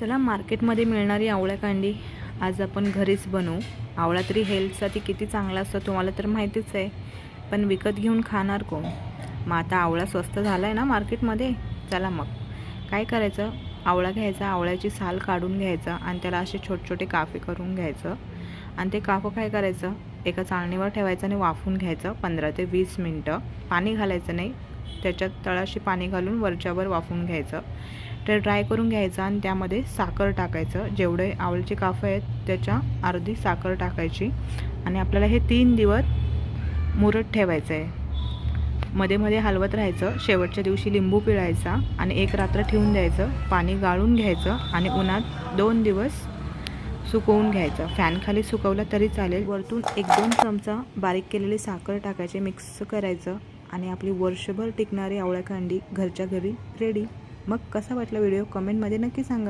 चला मार्केटमध्ये मिळणारी आवळ्या कांडी आज आपण घरीच बनवू. आवळा तरी हेल्थसाठी किती चांगला असतो तुम्हाला तर माहितीच आहे. पण विकत घेऊन खाणार कोण? मग आता आवळा स्वस्त झाला आहे ना मार्केटमध्ये? चला मग. काय करायचं? आवळा घ्यायचा आवळ्याची साल काढून घ्यायचा आणि त्याला असे छोटे छोटे काफे करून घ्यायचं. आणि ते काफं काय करायचं? एका चाळणीवर ठेवायचं आणि वाफून घ्यायचं पंधरा ते वीस मिनटं. पाणी घालायचं नाही. त्याच्यात तळाशी पाणी घालून वरच्यावर वाफून घ्यायचं. ते ड्राय करून घ्यायचं आणि त्यामध्ये साखर टाकायचं. जेवढे आवळीचे काफं आहेत त्याच्या अर्धी साखर टाकायची. आणि आपल्याला हे तीन दिवस मुरत ठेवायचं आहे. मध्ये मध्ये हलवत राहायचं. शेवटच्या दिवशी लिंबू पिळायचा आणि एक रात्र ठेवून द्यायचं. पाणी गाळून घ्यायचं आणि उन्हात दोन दिवस सुकवून घ्यायचं. फॅनखाली सुकवलं तरी चालेल. वरतून एक दोन चमचा बारीक केलेली साखर टाकायचे. मिक्स करायचं. आणि आपली वर्षभर टिकणारी आवळ्या कांडी घरच्या घरी रेडी मग कसा वाटला व्हिडिओ कमेंटमध्ये नक्की सांगा.